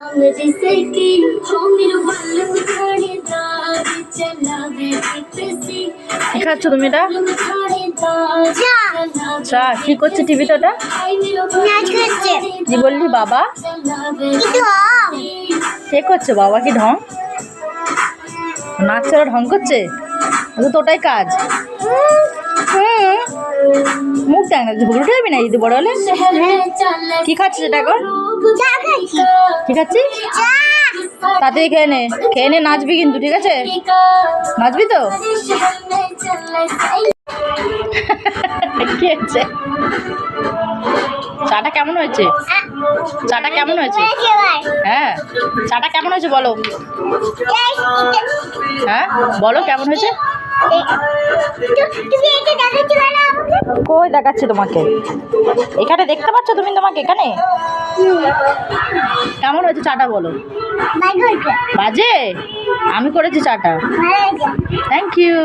जैसे कि हो मेरे बालों खाने दाग चला वे कितसी কি খাচ্ছ তুমি এটা खाने दाग चला চা কি করছে টিভিতে ওটা নাচ করছে কি বললি বাবা चला वे কিন্তু কে করছে বাবা কি ঢং নাচছে ওরা ঢং করছে ও তো ওটাই কাজ হুম। মুখ দেখ না ঘুরে উঠে না যদি বড় হলে शहर में चल কি খাচ্ছিস এটা এখন ঠিক আছে? তাড়াতাড়ি খেয়ে নে। খেয়ে নে, নাচবি কিন্তু, ঠিক আছে? নাচবি তো? চাটা কেমন হয়েছে? চাটা কেমন হয়েছে? হ্যাঁ চাটা কেমন হয়েছে বলো? হ্যাঁ বলো কেমন হয়েছে? কই দেখাচ্ছে তোমাকে? এখানে দেখতে পাচ্ছ তুমি তোমাকে এখানে? কেমন হয়েছে চাটা বলো? বাজে আমি করেছি চাটা। Thank you